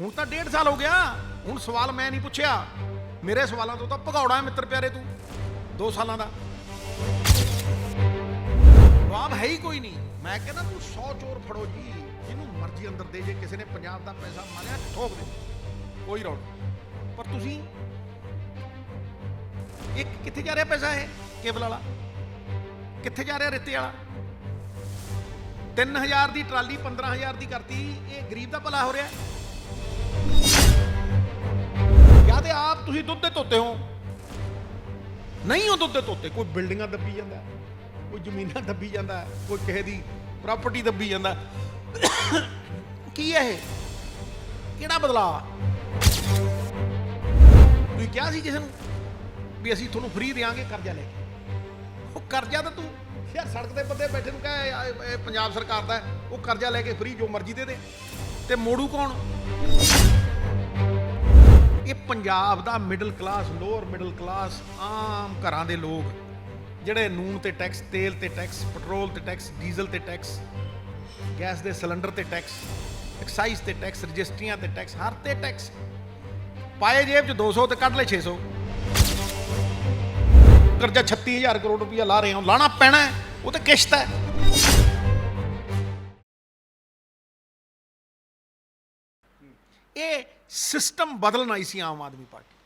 ਹੁਣ ਤਾਂ ਡੇਢ ਸਾਲ ਹੋ ਗਿਆ। ਹੁਣ ਸਵਾਲ ਮੈਂ ਨਹੀਂ ਪੁੱਛਿਆ। ਮੇਰੇ ਸਵਾਲਾਂ ਤੋਂ ਤਾਂ ਭਗੌੜਾ ਹੈ ਮਿੱਤਰ ਪਿਆਰੇ ਤੂੰ। 2 ਸਾਲਾਂ ਦਾ। ਜਵਾਬ ਹੈ ਹੀ ਕੋਈ ਨਹੀਂ। ਮੈਂ ਕਹਿੰਦਾ ਤੂੰ 100 ਚੋਰ ਫੜੋ ਜੀ। ਜਿਹਨੂੰ ਮਰਜ਼ੀ ਅੰਦਰ ਦੇ ਜੇ, ਕਿਸੇ ਨੇ ਪੰਜਾਬ ਦਾ ਪੈਸਾ ਮਾਰਿਆ, ਠੋਕ ਦੇ। ਕੋਈ ਰੌੜ ਪਰ ਤੁਸੀਂ ਇੱਕ ਕਿੱਥੇ ਜਾ ਰਿਹਾ ਪੈਸਾ ਇਹ? ਕੇਬਲ ਵਾਲਾ। ਕਿੱਥੇ ਜਾ ਰਿਹਾ ਰੇਤੇ ਵਾਲਾ? 3000 ਦੀ ਟਰਾਲੀ 15000 ਦੀ ਕਰਤੀ। ਇਹ ਗਰੀਬ ਦਾ ਭਲਾ ਹੋ ਰਿਹਾ। ਜਾਂ ਤੇ ਆਪ ਤੁਸੀਂ ਦੁੱਧ ਦੇ ਧੋਤੇ ਹੋ? ਨਹੀਂ ਉਹ ਦੁੱਧ ਦੇ ਧੋਤੇ, ਕੋਈ ਬਿਲਡਿੰਗਾਂ ਦੱਬੀ ਜਾਂਦਾ, ਕੋਈ ਜ਼ਮੀਨਾਂ ਦੱਬੀ ਜਾਂਦਾ, ਕੋਈ ਕਿਸੇ ਦੀ ਪ੍ਰਾਪਰਟੀ ਦੱਬੀ ਜਾਂਦਾ। ਕੀ ਹੈ ਇਹ? ਕਿਹੜਾ ਬਦਲਾਅ? ਤੁਸੀਂ ਕਿਹਾ ਸੀ ਕਿਸੇ ਨੂੰ ਵੀ ਅਸੀਂ ਤੁਹਾਨੂੰ ਫ੍ਰੀ ਦੇਵਾਂਗੇ ਕਰਜ਼ਾ ਲੈ ਕੇ। ਉਹ ਕਰਜ਼ਾ ਤਾਂ ਤੂੰ ਯਾਰ ਸੜਕ ਦੇ ਬੰਦੇ ਬੈਠੇ ਨੂੰ ਕਹੇ ਪੰਜਾਬ ਸਰਕਾਰ ਦਾ ਉਹ ਕਰਜ਼ਾ ਲੈ ਕੇ ਫ੍ਰੀ ਜੋ ਮਰਜ਼ੀ ਦੇ ਦੇ। ਤੇ ਮੋੜੂ ਕੌਣ? ਇਹ ਪੰਜਾਬ ਦਾ middle class lower middle class ਆਮ ਘਰਾਂ ਦੇ ਲੋਕ ਜਿਹੜੇ ਨੂਨ ਤੇ ਟੈਕਸ ਤੇਲ ਤੇ ਟੈਕਸ ਪੈਟਰੋਲ ਤੇ ਟੈਕਸ ਡੀਜ਼ਲ ਤੇ ਟੈਕਸ ਗੈਸ ਦੇ ਸਿਲੰਡਰ ਤੇ ਟੈਕਸ ਐਕਸਾਈਜ਼ ਤੇ ਟੈਕਸ ਰਜਿਸਟਰੀਆਂ ਤੇ ਟੈਕਸ ਹਰ ਤੇ ਟੈਕਸ ਪਾਏ ਜੇਬ 'ਚ 200 ਤੇ ਕੱਢ ਲੈ 600 ਕਰਜ਼ਾ 36000 ਕਰੋੜ ਰੁਪਇਆ ਲਾ ਰਹੇ ਹਾਂ, ਲਾਣਾ ਪੈਣਾ ਉਹ ਤੇ ਕਿਸ਼ਤ ਹੈ। ਇਹ ਸਿਸਟਮ ਬਦਲਣਾ ਹੀ ਸੀ ਆਮ ਆਦਮੀ ਪਾਰਟੀ।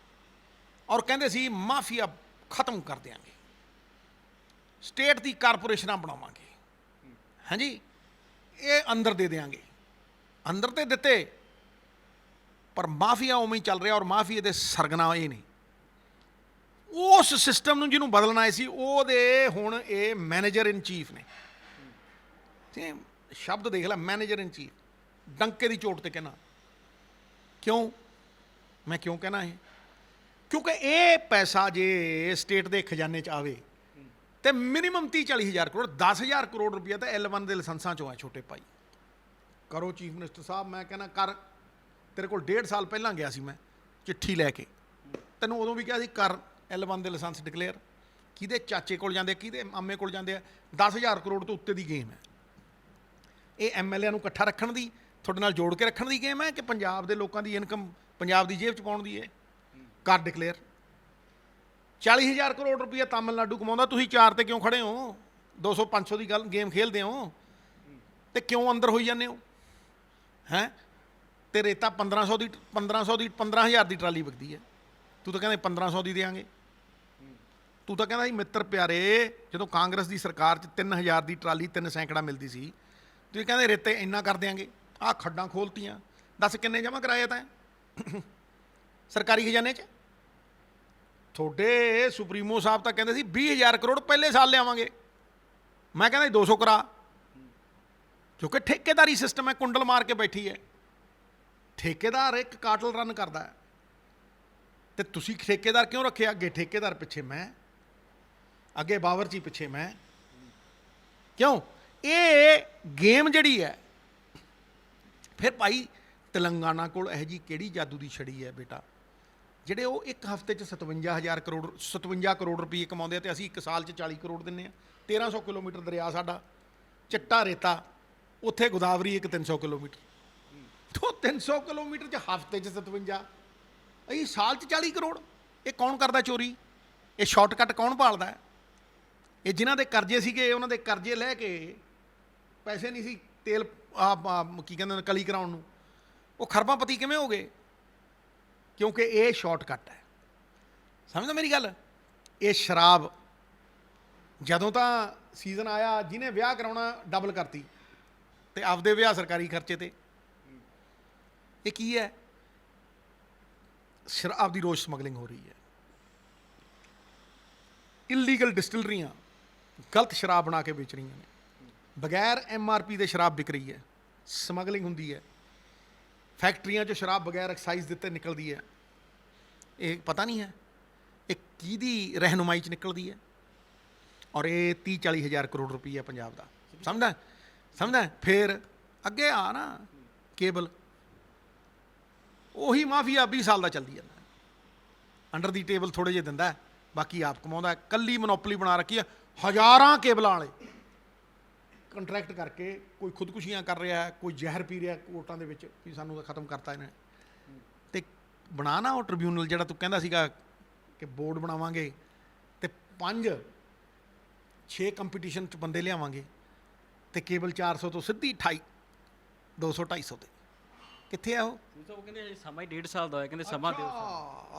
ਔਰ ਕਹਿੰਦੇ ਸੀ, ਮਾਫੀਆ ਖਤਮ ਕਰ ਦਿਆਂਗੇ। ਸਟੇਟ ਦੀ ਕਾਰਪੋਰੇਸ਼ਨਾਂ ਬਣਾਵਾਂਗੇ। ਹਾਂਜੀ? ਇਹ ਅੰਦਰ ਦੇ ਦੇਾਂਗੇ ਅੰਦਰ ਤੇ ਦਿੱਤੇ, ਪਰ ਮਾਫੀਆ ਉਵੇਂ ਹੀ ਚੱਲ ਰਿਹਾ ਔਰ ਮਾਫੀਏ ਦੇ ਸਰਗਨਾ ਇਹ ਨਹੀਂ। ਉਸ ਸਿਸਟਮ ਨੂੰ ਜਿਹਨੂੰ ਬਦਲਣਾ ਹੈ ਸੀ, ਉਹਦੇ ਹੁਣ ਇਹ ਮੈਨੇਜਰ ਇਨ ਚੀਫ ਨੇ। ਤੇ ਸ਼ਬਦ ਦੇਖ ਲੈ ਮੈਨੇਜਰ ਇਨ ਚੀਫ ਡੰਕੇ ਦੀ ਚੋਟ ਤੇ ਕਹਿਣਾ। ਕਿਉਂ? ਮੈਂ ਕਿਉਂ ਕਹਿਣਾ ਇਹ? ਕਿਉਂਕਿ ਇਹ ਪੈਸਾ ਜੇ ਸਟੇਟ ਦੇ ਖਜ਼ਾਨੇ 'ਚ ਆਵੇ, ਤੇ ਮਿਨੀਮਮ 30 40 ਹਜ਼ਾਰ ਕਰੋੜ 10000 ਕਰੋੜ ਰੁਪਇਆ ਤਾਂ L1 ਦੇ ਲਾਇਸੈਂਸਾਂ 'ਚੋਂ ਆ ਛੋਟੇ ਭਾਈ। ਕਰੋ ਚੀਫ ਮਿਨਿਸਟਰ ਸਾਹਿਬ, ਮੈਂ ਕਹਿੰਦਾ ਕਰ। ਤੇਰੇ ਕੋਲ ਡੇਢ ਸਾਲ ਪਹਿਲਾਂ ਗਿਆ ਸੀ ਮੈਂ, ਚਿੱਠੀ ਲੈ ਕੇ। ਤੈਨੂੰ ਉਦੋਂ ਵੀ ਕਿਹਾ ਸੀ, ਕਰ L1 ਦੇ ਲਾਇਸੈਂਸ ਡਿਕਲੇਅਰ ਕਿਹਦੇ ਚਾਚੇ ਕੋਲ ਜਾਂਦੇ ਕਿਹਦੇ ਮਾਮੇ ਕੋਲ ਜਾਂਦੇ ਆ? 10000 ਕਰੋੜ ਤੋਂ ਉੱਤੇ ਦੀ ਗੇਮ ਹੈ। ਇਹ ਐਮਐਲਏ ਨੂੰ ਇਕੱਠਾ ਰੱਖਣ ਦੀ ਤੁਹਾਡੇ ਨਾਲ ਜੋੜ ਕੇ ਰੱਖਣ ਦੀ ਗੇਮ ਹੈ ਕਿ ਪੰਜਾਬ ਦੇ ਲੋਕਾਂ ਦੀ ਇਨਕਮ ਪੰਜਾਬ ਦੀ ਜੇਬ 'ਚ ਪਾਉਣ ਦੀ ਹੈ? ਕਰ ਡਿਕਲੇਅਰ 40000 ਕਰੋੜ ਰੁਪਈਆ ਤਾਮਿਲਨਾਡੂ ਕਮਾਉਂਦਾ, ਤੁਸੀਂ ਚਾਰ ਤੇ ਕਿਉਂ ਖੜੇ ਹੋ? 200 500 ਦੀ ਗੱਲ ਗੇਮ ਖੇਲਦੇ ਹੋ? ਤੇ ਕਿਉਂ ਅੰਦਰ ਹੋਈ ਜਾਂਦੇ ਹੋ? ਹੈ? ਤੇ ਰੇਤਾ 1500 ਦੀ 1500 ਦੀ 15000 ਦੀ ਟਰਾਲੀ ਵਿਕਦੀ ਹੈ। ਤੂੰ ਤਾਂ ਕਹਿੰਦੇ 1500 ਦੀ ਦੇਾਂਗੇ ਤੂੰ ਤਾਂ ਕਹਿੰਦਾ ਸੀ ਮਿੱਤਰ ਪਿਆਰੇ, ਜਦੋਂ ਕਾਂਗਰਸ ਦੀ ਸਰਕਾਰ 'ਚ 3000 ਦੀ ਟਰਾਲੀ 3 ਸੈਂਕੜਾ ਮਿਲਦੀ ਸੀ, ਤੁਸੀਂ ਕਹਿੰਦੇ ਰੇਤੇ ਇੰਨਾ ਕਰ ਦਿਆਂਗੇ। ਆਹ ਖੱਡਾਂ ਖੋਲਤੀਆਂ। ਦੱਸ ਕਿੰਨੇ ਜਮ੍ਹਾਂ ਕਰਾਇਆ ਤਾਂ? ਸਰਕਾਰੀ ਖਜ਼ਾਨੇ 'ਚ? ਤੁਹਾਡੇ ਸੁਪਰੀਮੋ ਸਾਹਿਬ ਤਾਂ ਕਹਿੰਦੇ ਸੀ 20000 ਕਰੋੜ ਪਹਿਲੇ ਸਾਲ ਲਿਆਵਾਂਗੇ। ਮੈਂ ਕਹਿੰਦਾ ਸੀ 200 ਕਰਾ। ਕਿਉਂਕਿ ਠੇਕੇਦਾਰੀ ਸਿਸਟਮ ਹੈ, ਕੁੰਡਲ ਮਾਰ ਕੇ ਬੈਠੀ ਹੈ। ਠੇਕੇਦਾਰ ਇੱਕ ਕਾਟਲ ਰਨ ਕਰਦਾ ਹੈ। ਤੇ ਤੁਸੀਂ ਠੇਕੇਦਾਰ ਕਿਉਂ ਰੱਖਿਆ? ਅੱਗੇ ਠੇਕੇਦਾਰ ਪਿੱਛੇ ਮੈਂ। ਅੱਗੇ ਬਾਵਰਚੀ ਪਿੱਛੇ ਮੈਂ। ਕਿਉਂ? ਇਹ ਗੇਮ ਜਿਹੜੀ ਹੈ ਫਿਰ ਭਾਈ ਤੇਲੰਗਾਨਾ ਕੋਲ ਇਹ ਜੀ ਕਿਹੜੀ ਜਾਦੂ ਦੀ ਛੜੀ ਹੈ ਬੇਟਾ? ਜਿਹੜੇ ਉਹ ਇੱਕ ਹਫ਼ਤੇ 'ਚ 57000 ਕਰੋੜ 57 ਕਰੋੜ ਰੁਪਏ ਕਮਾਉਂਦੇ ਆ ਤੇ ਅਸੀਂ ਇੱਕ ਸਾਲ 'ਚ 40 ਕਰੋੜ ਦਿੰਨੇ ਆ। 1300 ਕਿਲੋਮੀਟਰ ਦਰਿਆ ਸਾਡਾ, ਚਿੱਟਾ ਰੇਤਾ, ਉੱਥੇ ਗੋਦਾਵਰੀ ਇੱਕ 300 ਕਿਲੋਮੀਟਰ। ਤੋਂ 300 ਕਿਲੋਮੀਟਰ 'ਚ ਹਫ਼ਤੇ 'ਚ 57 ਅਸੀਂ ਸਾਲ 'ਚ 40 ਕਰੋੜ, ਇਹ ਕੌਣ ਕਰਦਾ ਚੋਰੀ? ਇਹ ਸ਼ਾਰਟਕਟ ਕੌਣ ਭਾਲਦਾ ਇਹ ਜਿਨ੍ਹਾਂ ਦੇ ਕਰਜ਼ੇ ਸੀਗੇ, ਉਹਨਾਂ ਦੇ ਕਰਜ਼ੇ ਲੈ ਕੇ ਪੈਸੇ ਨਹੀਂ ਸੀ, ਤੇਲ ਆ ਕੀ ਕਹਿੰਦੇ ਨੇ, ਕਲੀ ਕਰਾਉਣ ਨੂੰ। ਉਹ ਖਰਬਾਪਤੀ ਕਿਵੇਂ ਹੋ ਗਏ? ਕਿਉਂਕਿ ਇਹ ਸ਼ਾਰਟਕਟ ਹੈ। ਸਮਝਦਾ ਮੇਰੀ ਗੱਲ? ਇਹ ਸ਼ਰਾਬ, ਜਦੋਂ ਤਾਂ ਸੀਜ਼ਨ ਆਇਆ, ਜਿਹਨੇ ਵਿਆਹ ਕਰਾਉਣਾ ਡਬਲ ਕਰਤੀ। ਤੇ ਆਪਦੇ ਵਿਆਹ ਸਰਕਾਰੀ ਖਰਚੇ ਤੇ। ਇਹ ਕੀ ਹੈ? ਸ਼ਰਾਬ ਦੀ ਰੋਜ਼ ਸਮਗਲਿੰਗ ਹੋ ਰਹੀ ਹੈ। ਇਲੀਗਲ ਡਿਸਟਿਲਰੀਆਂ ਗਲਤ ਸ਼ਰਾਬ ਬਣਾ ਕੇ ਵੇਚ ਰਹੀਆਂ ਨੇ। ਬਗੈਰ ਐਮਆਰਪੀ ਦੇ ਸ਼ਰਾਬ ਵਿਕ ਰਹੀ ਹੈ, ਸਮਗਲਿੰਗ ਹੁੰਦੀ ਹੈ, ਫੈਕਟਰੀਆਂ 'ਚ ਸ਼ਰਾਬ ਬਗੈਰ ਐਕਸਾਈਜ਼ ਦਿੱਤੇ ਨਿਕਲਦੀ ਹੈ। ਇਹ ਪਤਾ ਨਹੀਂ ਹੈ, ਇਹ ਕਿਹਦੀ ਰਹਿਨੁਮਾਈ 'ਚ ਨਿਕਲਦੀ ਹੈ? ਔਰ ਇਹ 30 40 ਹਜ਼ਾਰ ਕਰੋੜ ਰੁਪਈਆ ਪੰਜਾਬ ਦਾ। ਸਮਝਦਾ ਸਮਝਦਾ ਫਿਰ ਅੱਗੇ ਆ ਨਾ, ਕੇਬਲ। ਉਹੀ ਮਾਫੀਆ 20 ਸਾਲ ਦਾ ਚੱਲਦੀ ਜਾਂਦਾ ਅੰਡਰ ਦੀ ਟੇਬਲ ਥੋੜੇ ਜਿਹੇ ਦਿੰਦਾ ਬਾਕੀ ਆਪ ਕਮਾਉਂਦਾ ਹੈ। ਕੱਲੀ ਮੋਨੋਪੋਲੀ ਬਣਾ ਰੱਖੀ ਹੈ, ਹਜ਼ਾਰਾਂ ਕੇਬਲਾਂ ਵਾਲੇ। ਕੰਟਰੈਕਟ ਕਰਕੇ ਕੋਈ ਖੁਦਕੁਸ਼ੀਆਂ ਕਰ ਰਿਹਾ ਹੈ ਕੋਈ ਜ਼ਹਿਰ ਪੀ ਰਿਹਾ ਕੋਰਟਾਂ ਦੇ ਵਿੱਚ ਵੀ ਸਾਨੂੰ ਤਾਂ ਖਤਮ ਕਰਤਾ ਇਹਨੇ। ਨੇ ਤੇ ਬਣਾਣਾ ਉਹ ਟ੍ਰਿਬਿਊਨਲ ਜਿਹੜਾ ਤੂੰ ਕਹਿੰਦਾ ਸੀਗਾ ਕਿ ਬੋਰਡ ਬਣਾਵਾਂਗੇ ਤੇ ਪੰਜ ਛੇ ਕੰਪੀਟੀਸ਼ਨ ਚ ਬੰਦੇ ਲਿਆਵਾਂਗੇ ਤੇ ਕੇਬਲ 400 ਤੋਂ ਸਿੱਧੀ 28 200 250 ਤੇ। ਕਿੱਥੇ ਆ ਉਹ? ਤੁਸੀਂ ਕਹਿੰਦੇ ਸਮਾਂ ਹੀ ਡੇਢ ਸਾਲ ਦਾ ਹੋਇਆ ਕਹਿੰਦੇ ਸਮਾਂ ਦਿਓ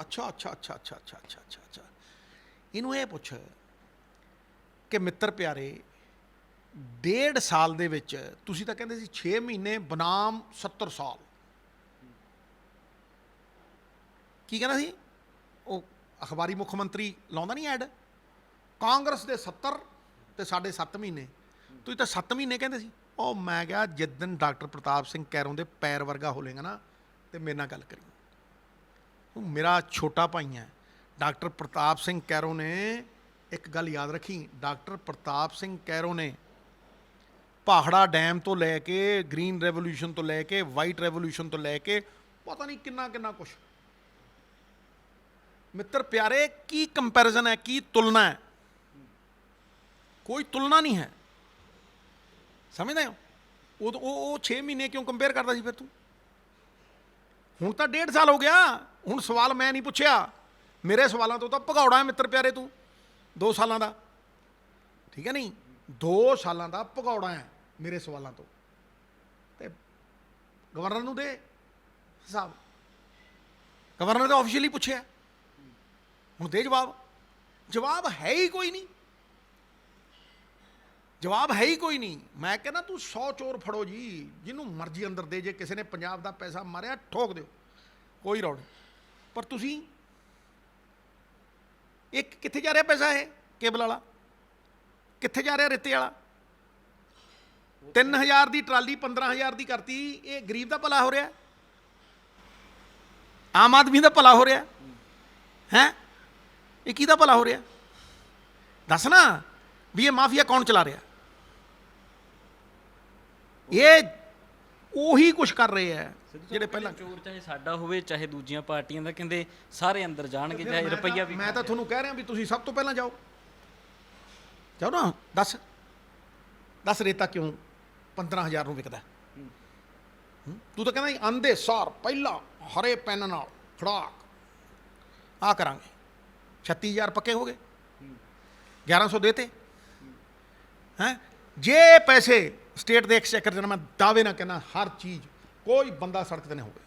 ਅੱਛਾ ਅੱਛਾ ਅੱਛਾ ਅੱਛਾ ਅੱਛਾ ਅੱਛਾ ਅੱਛਾ। ਇਹਨੂੰ ਇਹ ਪੁੱਛ ਕਿ ਮਿੱਤਰ ਪਿਆਰੇ ਡੇਢ ਸਾਲ ਦੇ ਵਿੱਚ, ਤੁਸੀਂ ਤਾਂ ਕਹਿੰਦੇ ਸੀ 6 ਮਹੀਨੇ ਬਨਾਮ 70 ਸਾਲ। ਕੀ ਕਹਿੰਦਾ ਸੀ? ਉਹ ਅਖਬਾਰੀ ਮੁੱਖ ਮੰਤਰੀ ਲਾਉਂਦਾ ਨਹੀਂ ਐਡ? ਕਾਂਗਰਸ ਦੇ 70 ਤੇ ਸਾਡੇ 7 ਮਹੀਨੇ। ਤੁਸੀਂ ਤਾਂ 7 ਮਹੀਨੇ ਕਹਿੰਦੇ ਸੀ। ਉਹ ਮੈਂ ਕਿਹਾ ਜਿੱਦਨ ਡਾਕਟਰ ਪ੍ਰਤਾਪ ਸਿੰਘ ਕੈਰੋਂ ਦੇ ਪੈਰ ਵਰਗਾ ਹੋਲੇਗਾ ਨਾ, ਤੇ ਮੇਰੇ ਨਾਲ ਗੱਲ ਕਰੀ। ਉਹ ਮੇਰਾ ਛੋਟਾ ਭਾਈ ਹੈ। ਡਾਕਟਰ ਪ੍ਰਤਾਪ ਸਿੰਘ ਕੈਰੋਂ ਨੇ ਇੱਕ ਗੱਲ ਯਾਦ ਰੱਖੀ। ਡਾਕਟਰ ਪ੍ਰਤਾਪ ਸਿੰਘ ਕੈਰੋਂ ਨੇ ਪਹਾੜਾ ਡੈਮ ਤੋਂ ਲੈ ਕੇ, ਗ੍ਰੀਨ ਰੈਵੋਲੂਸ਼ਨ ਤੋਂ ਲੈ ਕੇ, ਵਾਈਟ ਰੈਵੋਲੂਸ਼ਨ ਤੋਂ ਲੈ ਕੇ, ਪਤਾ ਨਹੀਂ ਕਿੰਨਾ ਕਿੰਨਾ ਕੁਛ। ਮਿੱਤਰ ਪਿਆਰੇ, ਕੀ ਕੰਪੈਰੀਜ਼ਨ ਹੈ, ਕੀ ਤੁਲਨਾ ਹੈ? ਕੋਈ ਤੁਲਨਾ ਨਹੀਂ ਹੈ। ਸਮਝਦੇ ਹੋ? ਉਹ ਉਹ ਉਹ 6 ਮਹੀਨੇ ਕਿਉਂ ਕੰਪੇਅਰ ਕਰਦਾ ਸੀ ਫਿਰ ਤੂੰ? ਹੁਣ ਤਾਂ ਡੇਢ ਸਾਲ ਹੋ ਗਿਆ। ਹੁਣ ਸਵਾਲ ਮੈਂ ਨਹੀਂ ਪੁੱਛਿਆ। ਮੇਰੇ ਸਵਾਲਾਂ ਤੋਂ ਤਾਂ ਭਗੌੜਾ ਹੈ ਮਿੱਤਰ ਪਿਆਰੇ ਤੂੰ। 2 ਸਾਲਾਂ ਦਾ। ਠੀਕ ਹੈ ਨਹੀਂ? 2 ਸਾਲਾਂ ਦਾ ਭਗੌੜਾ ਹੈ। ਮੇਰੇ ਸਵਾਲਾਂ ਤੋਂ। ਤੇ ਗਵਰਨਰ ਨੂੰ ਦੇ ਹਿਸਾਬ। ਗਵਰਨਰ ਨੇ ਆਫੀਸ਼ੀਅਲੀ ਪੁੱਛਿਆ। ਹੁਣ ਦੇ ਜਵਾਬ। ਜਵਾਬ ਹੈ ਹੀ ਕੋਈ ਨਹੀਂ। ਜਵਾਬ ਹੈ ਹੀ ਕੋਈ ਨਹੀਂ। ਮੈਂ ਕਹਿੰਦਾ ਤੂੰ 100 ਚੋਰ ਫੜੋ ਜੀ। ਜਿਹਨੂੰ ਮਰਜ਼ੀ ਅੰਦਰ ਦੇ, ਜੇ ਕਿਸੇ ਨੇ ਪੰਜਾਬ ਦਾ ਪੈਸਾ ਮਾਰਿਆ, ਠੋਕ ਦਿਓ। ਕੋਈ ਰੌੜ ਪਰ ਤੁਸੀਂ ਇੱਕ ਕਿੱਥੇ ਜਾ ਰਿਹਾ ਪੈਸਾ ਇਹ? ਕੇਬਲ ਵਾਲਾ। ਕਿੱਥੇ ਜਾ ਰਿਹਾ ਰੇਤੇ ਵਾਲਾ? 3000 ਦੀ ਟਰਾਲੀ 15000 ਦੀ ਕਰਤੀ। ਇਹ ਗਰੀਬ ਦਾ ਭਲਾ ਹੋ ਰਿਹਾ ਆਮ ਆਦਮੀ ਦਾ ਭਲਾ ਹੋ ਰਿਹਾ ਹੈ? ਇਹ ਕਿਹਦਾ ਭਲਾ ਹੋ ਰਿਹਾ ਦੱਸ ਨਾ ਵੀ ਇਹ ਮਾਫੀਆ ਕੌਣ ਚਲਾ ਰਿਹਾ ਇਹ ਉਹੀ ਕੁਝ ਕਰ ਰਹੇ ਆ ਜਿਹੜੇ ਪਹਿਲਾਂ ਚੋਰ ਚਾਹੇ ਸਾਡਾ ਹੋਵੇ ਚਾਹੇ ਦੂਜੀਆਂ ਪਾਰਟੀਆਂ ਦਾ ਕਹਿੰਦੇ ਸਾਰੇ ਅੰਦਰ ਜਾਣਗੇ ਚਾਹੇ ਰੁਪਈਆ ਵੀ ਮੈਂ ਤਾਂ ਤੁਹਾਨੂੰ ਕਹਿ ਰਿਹਾ ਵੀ ਤੁਸੀਂ ਸਭ ਤੋਂ ਪਹਿਲਾਂ ਜਾਓ। ਜਾਓ ਨਾ ਦੱਸ। ਦੱਸ ਰੇਤਾ ਕਿਉਂ? 15000 ਨੂੰ ਵਿਕਦਾ ਹੂੰ? ਤੂੰ ਤਾਂ ਕਹਿੰਦਾ ਸੀ, ਅੰਧੇ ਸਾਰ ਪਹਿਲਾਂ ਹਰੇ ਪੈਨ ਨਾਲ ਖੜਾਕ। ਆ ਕਰਾਂਗੇ। 36000 ਪੱਕੇ ਹੋ ਗਏ। 1100 ਦੇਤੇ। ਹੈ। ਜੇ ਇਹ ਪੈਸੇ ਸਟੇਟ ਦੇ ਐਕਸਚੇਕਰ ਜਨ ਮੈਂ ਦਾਅਵੇ ਨਾਲ ਕਹਿੰਦਾ ਹਰ ਚੀਜ਼ ਕੋਈ ਬੰਦਾ ਸੜਕ ਤੇ ਨਹੀਂ ਹੋਵੇ।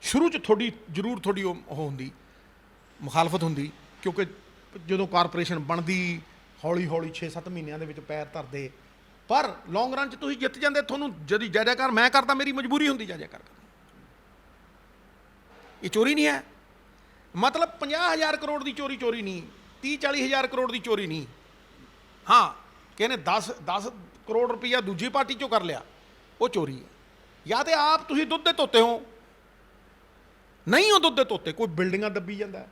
ਸ਼ੁਰੂ ਚ ਥੋੜੀ ਜ਼ਰੂਰ ਥੋੜੀ ਉਹ ਉਹ ਹੁੰਦੀ ਮੁਖਾਲਫਤ ਹੁੰਦੀ ਕਿਉਂਕਿ ਜਦੋਂ ਕਾਰਪੋਰੇਸ਼ਨ ਬਣਦੀ ਹੌਲੀ ਹੌਲੀ 6-7 ਮਹੀਨਿਆਂ ਦੇ ਵਿੱਚ ਪੈਰ ਧਰਦੇ ਪਰ ਲੌਂਗ ਰਨ ਚ ਤੁਸੀਂ ਜਿੱਤ ਜਾਂਦੇ, ਤੁਹਾਨੂੰ ਜਦੀ ਜੈ ਜੈਕਾਰ ਮੈਂ ਕਰਦਾ, ਮੇਰੀ ਮਜਬੂਰੀ ਹੁੰਦੀ ਜੈ ਜੈਕਾਰ ਇਹ ਚੋਰੀ ਨਹੀਂ ਹੈ। ਮਤਲਬ 50000 ਕਰੋੜ ਦੀ ਚੋਰੀ ਚੋਰੀ ਨਹੀਂ 30 40000 ਕਰੋੜ ਦੀ ਚੋਰੀ ਨਹੀਂ। ਹਾਂ, ਕਹਿੰਦੇ 10 10 ਕਰੋੜ ਰੁਪਈਆ ਦੂਜੀ ਪਾਰਟੀ ਚੋਂ ਕਰ ਲਿਆ, ਉਹ ਚੋਰੀ ਹੈ। ਜਾਂ ਤੇ ਆਪ ਤੁਸੀਂ ਦੁੱਧ ਦੇ ਧੋਤੇ ਹੋ। ਨਹੀਂ ਉਹ ਦੁੱਧ ਦੇ ਧੋਤੇ ਕੋਈ ਬਿਲਡਿੰਗਾਂ ਦੱਬੀ ਜਾਂਦਾ,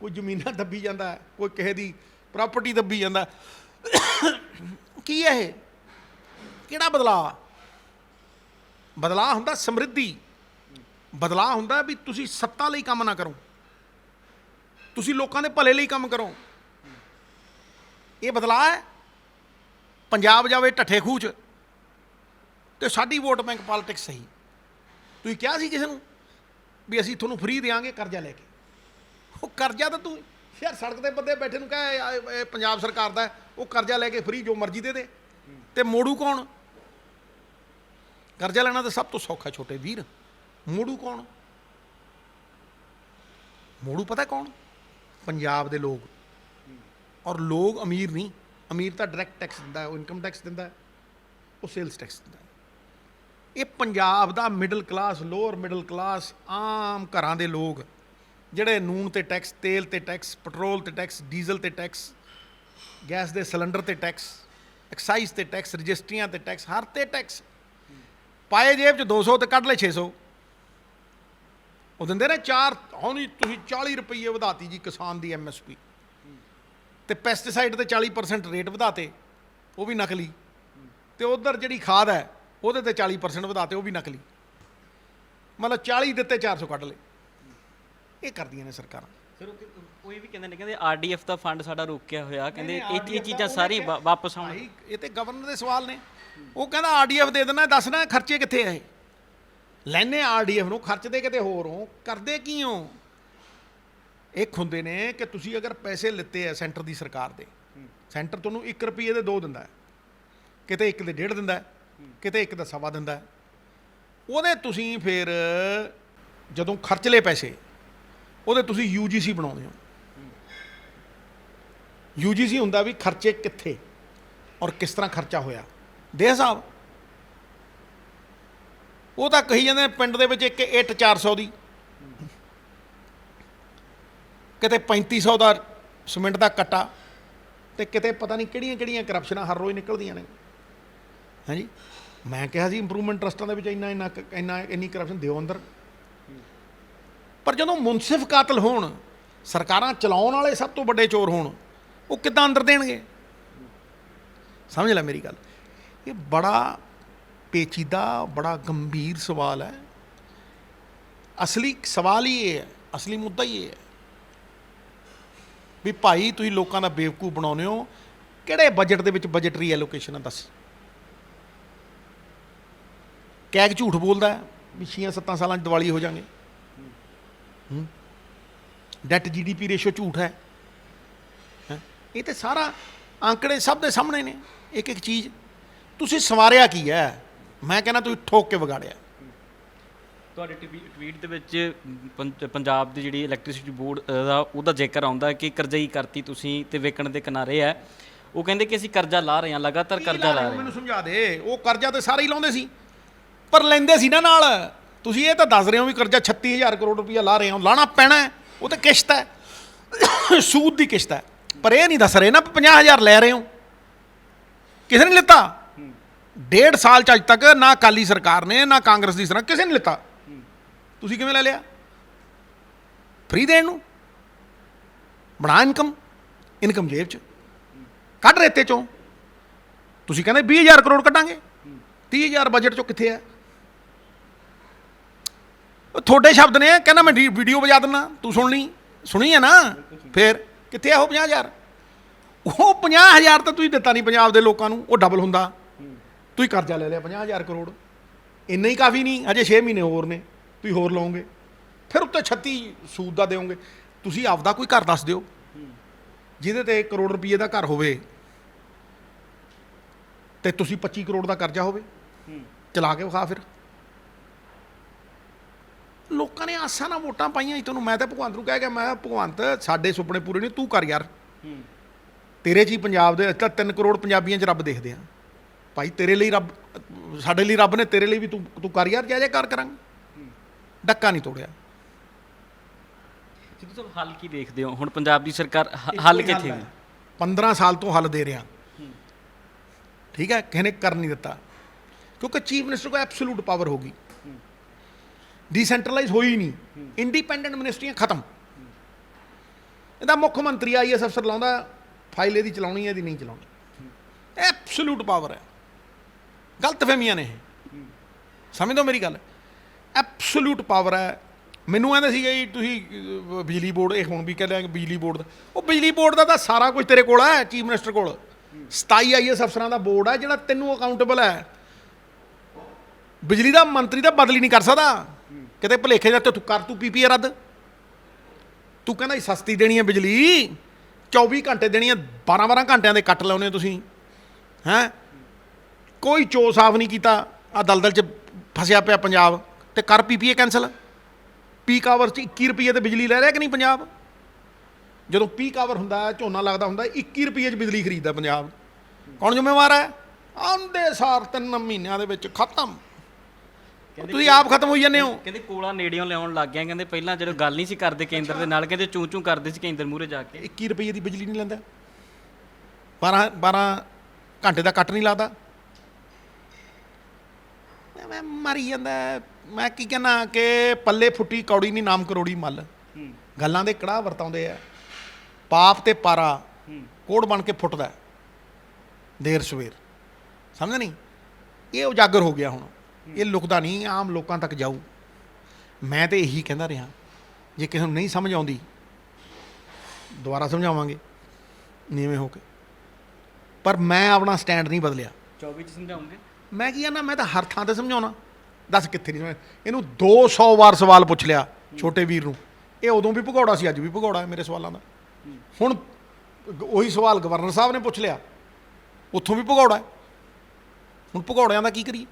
ਕੋਈ ਜ਼ਮੀਨਾਂ ਦੱਬੀ ਜਾਂਦਾ, ਕੋਈ ਕਿਸੇ ਦੀ ਪ੍ਰਾਪਰਟੀ ਦੱਬੀ ਜਾਂਦਾ। ਕੀ ਹੈ ਇਹ? ਕਿਹੜਾ ਬਦਲਾਅ? ਬਦਲਾਅ ਹੁੰਦਾ ਸਮਰਿੱਧੀ। ਬਦਲਾਅ ਹੁੰਦਾ ਵੀ ਤੁਸੀਂ ਸੱਤਾ ਲਈ ਕੰਮ ਨਾ ਕਰੋ। ਤੁਸੀਂ ਲੋਕਾਂ ਦੇ ਭਲੇ ਲਈ ਕੰਮ ਕਰੋ। ਇਹ ਬਦਲਾਅ ਹੈ। ਪੰਜਾਬ ਜਾਵੇ ਢੱਠੇ ਖੂਹ 'ਚ ਤੇ ਸਾਡੀ ਵੋਟ ਬੈਂਕ ਪੋਲਿਟਿਕਸ ਸਹੀ। ਤੁਸੀਂ ਕਿਹਾ ਸੀ ਕਿਸੇ ਨੂੰ ਵੀ ਅਸੀਂ ਤੁਹਾਨੂੰ ਫ੍ਰੀ ਦੇਵਾਂਗੇ ਕਰਜ਼ਾ ਲੈ ਕੇ। ਉਹ ਕਰਜ਼ਾ ਤਾਂ ਤੂੰ ਯਾਰ ਸੜਕ ਤੇ ਬੰਦੇ ਬੈਠੇ ਨੂੰ ਕਹੇ ਪੰਜਾਬ ਸਰਕਾਰ ਦਾ ਉਹ ਕਰਜ਼ਾ ਲੈ ਕੇ ਫ੍ਰੀ ਜੋ ਮਰਜ਼ੀ ਦੇ ਦੇ। ਤੇ ਮੋੜੂ ਕੌਣ? ਕਰਜ਼ਾ ਲੈਣਾ ਤਾਂ ਸਭ ਤੋਂ ਸੌਖਾ ਛੋਟੇ ਵੀਰ। ਮੋੜੂ ਕੌਣ? ਮੋੜੂ ਪਤਾ ਕੌਣ? ਪੰਜਾਬ ਦੇ ਲੋਕ। ਔਰ ਲੋਕ ਅਮੀਰ ਨਹੀਂ। ਅਮੀਰ ਤਾਂ ਡਾਇਰੈਕਟ ਟੈਕਸ ਦਿੰਦਾ ਹੈ, ਉਹ ਇਨਕਮ ਟੈਕਸ ਦਿੰਦਾ ਹੈ, ਉਹ ਸੇਲਸ ਟੈਕਸ ਦਿੰਦਾ ਹੈ। ਇਹ ਪੰਜਾਬ ਦਾ middle class lower middle class ਆਮ ਘਰਾਂ ਦੇ ਲੋਕ, ਜਿਹੜੇ ਨੂਨ ਤੇ ਟੈਕਸ ਤੇਲ ਤੇ ਟੈਕਸ ਪੈਟਰੋਲ ਤੇ ਟੈਕਸ ਡੀਜ਼ਲ ਤੇ ਟੈਕਸ ਗੈਸ ਦੇ ਸਿਲੰਡਰ ਤੇ ਟੈਕਸ ਐਕਸਾਈਜ਼ ਤੇ ਟੈਕਸ ਰਜਿਸਟਰੀਆਂ ਤੇ ਟੈਕਸ ਹਰ ਤੇ ਟੈਕਸ ਪਾਏ ਜੇਬ ਚ 200 ਤੇ ਕੱਢ ਲੈ 600 ਉਹ ਦਿੰਦੇ ਨੇ ਚਾਰ ਹੁਣ ਤੁਸੀਂ 40 ਰੁਪਏ ਵਧਾਤੀ ਜੀ ਕਿਸਾਨ ਦੀ ਐਮਐਸਪੀ ਤੇ ਪੈਸਟੀਸਾਈਡ ਤੇ 40% ਰੇਟ ਵਧਾਤੇ ਉਹ ਵੀ ਨਕਲੀ। ਤੇ ਉਧਰ ਜਿਹੜੀ ਖਾਦ ਹੈ ਉਹਦੇ ਤੇ 40% ਵਧਾਤੇ ਉਹ ਵੀ ਨਕਲੀ। ਮਤਲਬ 40 ਦਿੱਤੇ 400 ਕੱਢ ਲਏ। ਇਹ ਕਰਦੀਆਂ ਨੇ ਸਰਕਾਰਾਂ। ਕਿ- ਕੋਈ ਵੀ ਕਹਿੰਦੇ ਨੇ ਕਹਿੰਦੇ ਆਰਡੀਐਫ ਦਾ ਫੰਡ ਸਾਡਾ ਰੋਕਿਆ ਹੋਇਆ। ਕਹਿੰਦੇ ਇਹ ਚੀਜ਼ਾਂ ਵਾ- ਵਾਪਸ ਆਉਣ ਇਹ ਤੇ ਗਵਰਨਰ ਦੇ ਸਵਾਲ ਨੇ। ਉਹ ਕਹਿੰਦਾ ਆਰਡੀਐਫ ਦੇ ਦੇਣਾ ਦੱਸਣਾ ਖਰਚੇ ਕਿੱਥੇ ਆ ਇਹ? ਲੈਨੇ ਆਰਡੀਐਫ ਨੂੰ, ਖਰਚਦੇ ਕਿਤੇ ਹੋਰ ਹੋ, ਕਰਦੇ ਕੀ ਹੋ ਇੱਕ ਹੁੰਦੇ ਨੇ ਕਿ ਤੁਸੀਂ ਅਗਰ ਪੈਸੇ ਲਿੱਤੇ ਆ ਸੈਂਟਰ ਦੀ ਸਰਕਾਰ ਦੇ, ਸੈਂਟਰ ਤੁਹਾਨੂੰ 1 ਰੁਪਏ ਦੇ ਦੋ ਦਿੰਦਾ ਕਿਤੇ ਇੱਕ ਦੇ ਡੇਢ ਦਿੰਦਾ ਕਿਤੇ ਇੱਕ ਦਾ ਸਵਾ ਦਿੰਦਾ ਉਹਦੇ ਤੁਸੀਂ ਫਿਰ ਜਦੋਂ ਖਰਚ ਲਏ ਪੈਸੇ, ਉਹਦੇ ਤੁਸੀਂ ਯੂਜੀਸੀ ਬਣਾਉਂਦੇ ਹੋ। ਯੂਜੀਸੀ ਹੁੰਦਾ ਵੀ ਖਰਚੇ ਕਿੱਥੇ ਔਰ ਕਿਸ ਤਰ੍ਹਾਂ ਖਰਚਾ ਹੋਇਆ। ਦੇ ਸਾਹਿਬ। ਉਹ ਤਾਂ ਕਹੀ ਜਾਂਦੇ ਨੇ ਪਿੰਡ ਦੇ ਵਿੱਚ ਇੱਕ ਇੱਟ 400 ਦੀ। ਕਿਤੇ 3500 ਦਾ ਸਿਮੈਂਟ ਦਾ ਕੱਟਾ ਤੇ ਕਿਤੇ ਪਤਾ ਨਹੀਂ ਕਿਹੜੀਆਂ ਕਿਹੜੀਆਂ ਕਰਪਸ਼ਨਾਂ ਹਰ ਰੋਜ਼ ਨਿਕਲਦੀਆਂ ਨੇ। ਹਾਂਜੀ? ਮੈਂ ਕਿਹਾ ਸੀ ਇੰਪਰੂਵਮੈਂਟ ਟਰਸਟਾਂ ਦੇ ਵਿੱਚ ਇੰਨਾ ਇੰਨਾ ਕ- ਇੰਨਾ ਇੰਨੀ ਕਰਪਸ਼ਨ ਦਿਓ ਅੰਦਰ। ਪਰ ਜਦੋਂ ਮੁਨਸਿਫ ਕਾਤਲ ਹੋਣ, ਸਰਕਾਰਾਂ ਚਲਾਉਣ ਵਾਲੇ ਸਭ ਤੋਂ ਵੱਡੇ ਚੋਰ ਹੋਣ, ਉਹ ਕਿੱਦਾਂ ਅੰਦਰ ਦੇਣਗੇ? ਸਮਝ ਲੈ ਮੇਰੀ ਗੱਲ। ਇਹ ਬੜਾ ਪੇਚੀਦਾ, ਬੜਾ ਗੰਭੀਰ ਸਵਾਲ ਹੈ। ਅਸਲੀ ਸਵਾਲ ਹੀ ਇਹ ਹੈ, ਅਸਲੀ ਮੁੱਦਾ ਹੀ ਇਹ ਹੈ ਵੀ ਭਾਈ ਤੁਸੀਂ ਲੋਕਾਂ ਦਾ ਬੇਵਕੂਫ ਬਣਾਉਂਦੇ ਹੋ, ਕਿਹੜੇ ਬਜਟ ਦੇ ਵਿੱਚ ਬਜਟਰੀ ਐਲੋਕੇਸ਼ਨ ਹੈ ਦੱਸ। ਕੈਗ ਝੂਠ ਬੋਲਦਾ ਹੈ, ਵੀ 6-7 ਸਾਲਾਂ 'ਚ ਦੀਵਾਲੀ ਹੋ ਜਾਾਂਗੇ ਡੈਟ ਜੀਡੀਪੀ ਰੇਸ਼ੋ ਝੂਠ ਹੈ। ਇਹ ਤੇ ਸਾਰਾ ਆંકੜੇ ਸਭ ਦੇ ਸਾਹਮਣੇ ਨੇ। ਇੱਕ ਇੱਕ ਚੀਜ਼ ਤੁਸੀਂ ਸਵਾਰਿਆ ਕੀ ਹੈ ਮੈਂ ਕਹਿੰਦਾ ਤੁਸੀਂ ਠੋਕ ਕੇ ਵਿਗਾੜਿਆ। ਤੁਹਾਡੇ ਟਵੀ- ਟਵੀਟ ਦੇ ਵਿੱਚ ਪੰਜ- ਪੰਜਾਬ ਦੀ ਜਿਹੜੀ ਇਲੈਕਟ੍ਰਿਸਿਟੀ ਬੋਰਡ ਦਾ ਉਹਦਾ ਜ਼ਿਕਰ ਆਉਂਦਾ ਕਿ ਕਰਜ਼ਈ ਕਰਤੀ ਤੁਸੀਂ ਤੇ ਵੇਚਣ ਦੇ ਕਿਨਾਰੇ ਹੈ ਉਹ ਕਹਿੰਦੇ ਕਿ ਅਸੀਂ ਕਰਜ਼ਾ ਲਾ ਰਹੇ ਹਾਂ ਲਗਾਤਾਰ ਕਰਜ਼ਾ ਲਾ ਰਹੇ ਹਾਂ ਮੈਨੂੰ ਸਮਝਾ ਦੇ। ਉਹ ਕਰਜ਼ਾ ਤੇ ਸਾਰੇ ਹੀ ਲਾਉਂਦੇ ਸੀ। ਪਰ ਲੈਂਦੇ ਸੀ ਨਾ ਨਾਲ। ਤੁਸੀਂ ਇਹ ਤਾਂ ਦੱਸ ਰਹੇ ਹੋ ਵੀ ਕਰਜ਼ਾ 36000 ਕਰੋੜ ਰੁਪਇਆ ਲਾ ਰਹੇ ਹੋ। ਲਾਣਾ ਪੈਣਾ ਉਹ ਤਾਂ ਕਿਸ਼ਤ ਹੈ ਸੂਦ ਦੀ ਕਿਸ਼ਤ ਹੈ ਪਰ ਇਹ ਨਹੀਂ ਦੱਸ ਰਹੇ ਨਾ ਵੀ 50000 ਲੈ ਰਹੇ ਹੋ। ਕਿਸੇ ਨੇ ਲਿੱਤਾ? ਡੇਢ ਸਾਲ ਚ ਅੱਜ ਤੱਕ ਨਾ ਅਕਾਲੀ ਸਰਕਾਰ ਨੇ ਨਾ ਕਾਂਗਰਸ ਦੀ ਸਰਕਾਰ ਕਿਸੇ ਨੇ ਲਿੱਤਾ। ਤੁਸੀਂ ਕਿਵੇਂ ਲੈ ਲਿਆ? ਫ੍ਰੀ ਦੇਣ ਨੂੰ? ਬਣਾ ਇਨਕਮ? ਇਨਕਮ ਜੇਬ ਚ? ਕੱਢ ਰੇਤੇ ਚੋਂ? ਤੁਸੀਂ ਕਹਿੰਦੇ 20000 ਕਰੋੜ ਕੱਢਾਂਗੇ। 30000 ਬਜਟ ਚੋਂ ਕਿੱਥੇ ਆ ਤੁਹਾਡੇ ਸ਼ਬਦ ਨੇ ਕਹਿੰਦਾ ਮੈਂ ਵੀਡੀਓ ਵਜਾ ਦਿੰਦਾ। ਤੂੰ ਸੁਣ ਲਈ। ਸੁਣੀ ਹੈ ਨਾ? ਫੇਰ ਕਿੱਥੇ ਆ ਉਹ 50000 ਉਹ 50000 ਤਾਂ ਤੁਸੀਂ ਦਿੱਤਾ ਨਹੀਂ ਪੰਜਾਬ ਦੇ ਲੋਕਾਂ ਨੂੰ ਉਹ ਡਬਲ ਹੁੰਦਾ। ਤੁਸੀਂ ਕਰਜ਼ਾ ਲੈ ਲਿਆ 50000 ਕਰੋੜ। ਇੰਨਾ ਹੀ ਕਾਫੀ ਨਹੀਂ ਅਜੇ 6 ਮਹੀਨੇ ਹੋਰ ਨੇ ਤੁਸੀਂ ਹੋਰ ਲਓਗੇ। ਫਿਰ ਉੱਤੇ 36 ਸੂਦ ਦਾ ਦਿਓਗੇ। ਤੁਸੀਂ ਆਪਦਾ ਕੋਈ ਘਰ ਦੱਸ ਦਿਓ। ਜਿਹਦੇ ਤੇ ਕਰੋੜ ਰੁਪਏ ਦਾ ਘਰ ਹੋਵੇ ਤੇ ਤੁਸੀਂ 25 ਕਰੋੜ ਦਾ ਕਰਜ਼ਾ ਹੋਵੇ ਚਲਾ ਕੇ ਵਿਖਾ ਫਿਰ। ਲੋਕਾਂ ਨੇ ਆਸਾਂ ਨਾਲ ਵੋਟਾਂ ਪਾਈਆਂ ਤੁਹਾਨੂੰ ਮੈਂ ਤਾਂ ਭਗਵੰਤ ਨੂੰ ਕਹਿ ਗਿਆ ਮੈਂ ਭਗਵੰਤ ਸਾਡੇ ਸੁਪਨੇ ਪੂਰੇ ਨਹੀਂ ਤੂੰ ਕਰ ਯਾਰ। ਤੇਰੇ 'ਚ ਹੀ ਪੰਜਾਬ ਦੇ ਅਸੀਂ ਤਾਂ 3 ਕਰੋੜ ਪੰਜਾਬੀਆਂ 'ਚ ਰੱਬ ਦੇਖਦੇ ਆ। ਭਾਈ ਤੇਰੇ ਲਈ ਰੱਬ ਸਾਡੇ ਲਈ ਰੱਬ ਨੇ ਤੇਰੇ ਲਈ ਵੀ ਤੂੰ ਤੂੰ ਕਰ ਯਾਰ ਜੈ ਜੈਕਾਰ ਕਰਾਂਗੇ। ਡੱਕਾ ਨਹੀਂ ਤੋੜਿਆ। ਸਿੱਧੂ ਸਾਹਿਬ ਹੱਲ ਕੀ ਦੇਖਦੇ ਹੋ? ਹੁਣ ਪੰਜਾਬ ਦੀ ਸਰਕਾਰ ਹੱਲ ਕਿੱਥੇ ਹੈ। 15 ਸਾਲ ਤੋਂ ਹੱਲ ਦੇ ਰਿਹਾ। ਠੀਕ ਹੈ ਕਿਸੇ ਨੇ ਕਰ ਨਹੀਂ ਦਿੱਤਾ। ਕਿਉਂਕਿ ਚੀਫ ਮਿਨਿਸਟਰ ਕੋ ਐਬਸੋਲੂਟ ਪਾਵਰ ਹੋਗੀ ਡੀਸੈਂਟਰਲਾਈਜ਼ ਹੋਈ ਨਹੀਂ। ਇੰਡੀਪੈਂਡੈਂਟ ਮਿਨਿਸਟਰੀਆਂ ਖਤਮ। ਇਹਦਾ ਮੁੱਖ ਮੰਤਰੀ ਆਈਐਸ ਅਫਸਰ ਲਾਉਂਦਾ ਫਾਈਲ ਇਹਦੀ ਚਲਾਉਣੀ ਹੈ ਇਹਦੀ ਨਹੀਂ ਚਲਾਉਣੀ। ਐਬਸੋਲੂਟ ਪਾਵਰ ਹੈ। ਗਲਤਫਹਿਮੀਆਂ ਨੇ ਇਹ। ਸਮਝਦੇ ਹੋ ਮੇਰੀ ਗੱਲ? ਐਬਸੋਲੂਟ ਪਾਵਰ ਹੈ। ਮੈਨੂੰ ਕਹਿੰਦੇ ਸੀਗੇ ਜੀ, ਤੁਸੀਂ ਬਿਜਲੀ ਬੋਰਡ, ਇਹ ਹੁਣ ਵੀ ਕਹਿੰਦੇ ਆ ਕਿ ਬਿਜਲੀ ਬੋਰਡ ਦਾ। ਉਹ ਬਿਜਲੀ ਬੋਰਡ ਦਾ ਤਾਂ ਸਾਰਾ ਕੁਝ ਤੇਰੇ ਕੋਲ ਹੈ, ਚੀਫ ਮਿਨਿਸਟਰ ਕੋਲ। 27 ਆਈਐਸ ਅਫਸਰਾਂ ਦਾ ਬੋਰਡ ਹੈ, ਜਿਹੜਾ ਤੈਨੂੰ ਅਕਾਊਂਟੇਬਲ ਹੈ। ਬਿਜਲੀ ਦਾ ਮੰਤਰੀ ਤਾਂ ਬਦਲੀ ਨਹੀਂ ਕਰ ਸਕਦਾ। ਕਿਤੇ ਭਲੇਖੇ ਦਾ ਤੂੰ ਕਰ, ਤੂੰ ਪੀਪੀਏ ਰੱਦ। ਤੂੰ ਕਹਿੰਦਾ ਸੀ ਸਸਤੀ ਦੇਣੀ ਹੈ ਬਿਜਲੀ 24 ਘੰਟੇ ਦੇਣੀ ਹੈ 12 12 ਘੰਟਿਆਂ ਦੇ ਕੱਟ ਲਾਉਨੇ ਹੋ ਤੁਸੀਂ। ਹੈਂ? ਕੋਈ ਚੋ ਸਾਫ਼ ਨਹੀਂ ਕੀਤਾ। ਆ ਦਲਦਲ 'ਚ ਫਸਿਆ ਪਿਆ ਪੰਜਾਬ ਤੇ ਕਰ ਪੀਪੀਏ ਕੈਨਸਲ ਪੀਕ ਆਵਰ 'ਚ 21 ਰੁਪਏ ਤੇ ਬਿਜਲੀ ਲੈ ਰਿਹਾ ਕਿ ਨਹੀਂ ਪੰਜਾਬ? ਜਦੋਂ ਪੀਕ ਆਵਰ ਹੁੰਦਾ ਹੈ, ਝੋਨਾ ਲੱਗਦਾ ਹੁੰਦਾ ਹੈ, 21 ਰੁਪਏ 'ਚ ਬਿਜਲੀ ਖਰੀਦਦਾ ਪੰਜਾਬ। ਕੌਣ ਜ਼ਿੰਮੇਵਾਰ ਹੈ? ਆਂਦੇ ਸਾਰ ਤਿੰਨ ਮਹੀਨਿਆਂ ਦੇ ਵਿੱਚ ਖਤਮ। ਤੁਸੀਂ ਆਪ ਖਤਮ ਹੋਈ ਜਾਂਦੇ ਹੋ। ਕਹਿੰਦੇ ਕੋਲਾ ਨੇੜਿਓਂ ਲਿਆਉਣ ਲੱਗ ਗਿਆ ਕਹਿੰਦੇ ਪਹਿਲਾਂ ਜਦੋਂ ਗੱਲ ਨਹੀਂ ਸੀ ਕਰਦੇ ਕੇਂਦਰ ਦੇ ਨਾਲ ਕਹਿੰਦੇ ਚੂੰ ਚੂੰ ਕਰਦੇ ਸੀ ਕੇਂਦਰ ਮੂਰੇ ਜਾ ਕੇ। 21 ਰੁਪਏ ਦੀ ਬਿਜਲੀ ਨਹੀਂ ਲੈਂਦਾ। 12 12 ਘੰਟੇ ਦਾ ਕੱਟ ਨਹੀਂ ਲਾਦਾ। ਮੈਂ- ਮੈਂ ਮਰੀ ਜਾਂਦਾ। ਮੈਂ ਕੀ ਕਹਿਣਾ ਕਿ ਪੱਲੇ ਫੁੱਟੀ ਕੌੜੀ ਨਹੀਂ ਨਾਮ ਕਰੋੜੀ ਮੱਲ। ਗੱਲਾਂ ਦੇ ਕੜਾ ਵਰਤਾਉਂਦੇ ਆ। ਪਾਪ ਤੇ ਪਾਰਾ ਕੋੜ ਬਣ ਕੇ ਫੁੱਟਦਾ ਹੈ। ਦੇਰ ਸਵੇਰ। ਸਮਝ ਨਹੀਂ ਇਹ ਉਜਾਗਰ ਹੋ ਗਿਆ ਹੁਣ। ਇਹ ਲੁਕਦਾ ਨਹੀਂ ਆਮ ਲੋਕਾਂ ਤੱਕ ਜਾਊ। ਮੈਂ ਤੇ ਇਹੀ ਕਹਿੰਦਾ ਰਿਹਾ। ਜੇ ਕਿਸੇ ਨੂੰ ਨਹੀਂ ਸਮਝ ਆਉਂਦੀ ਦੁਬਾਰਾ ਸਮਝਾਵਾਂਗੇ। ਨੀਵੇਂ ਹੋ ਕੇ। ਪਰ ਮੈਂ ਆਪਣਾ ਸਟੈਂਡ ਨਹੀਂ ਬਦਲਿਆ। 24 ਚ ਸਮਝਾਉਂਗੇ? ਮੈਂ ਕੀ ਕਹਿੰਦਾ, ਮੈਂ ਤਾਂ ਹਰ ਥਾਂ ਤੇ ਸਮਝਾਉਣਾ। ਦੱਸ ਕਿੱਥੇ ਨਹੀਂ ਸਮਝ ਇਹਨੂੰ 200 ਵਾਰ ਸਵਾਲ ਪੁੱਛ ਲਿਆ ਛੋਟੇ ਵੀਰ ਨੂੰ। ਇਹ ਉਦੋਂ ਵੀ ਭਗੌੜਾ ਸੀ, ਅੱਜ ਵੀ ਭਗੌੜਾ ਹੈ ਮੇਰੇ ਸਵਾਲਾਂ ਦਾ। ਹੁਣ ਉਹੀ ਸਵਾਲ ਗਵਰਨਰ ਸਾਹਿਬ ਨੇ ਪੁੱਛ ਲਿਆ। ਉੱਥੋਂ ਵੀ ਭਗੌੜਾ ਹੁਣ ਭਗੌੜਿਆਂ ਦਾ ਕੀ ਕਰੀਏ?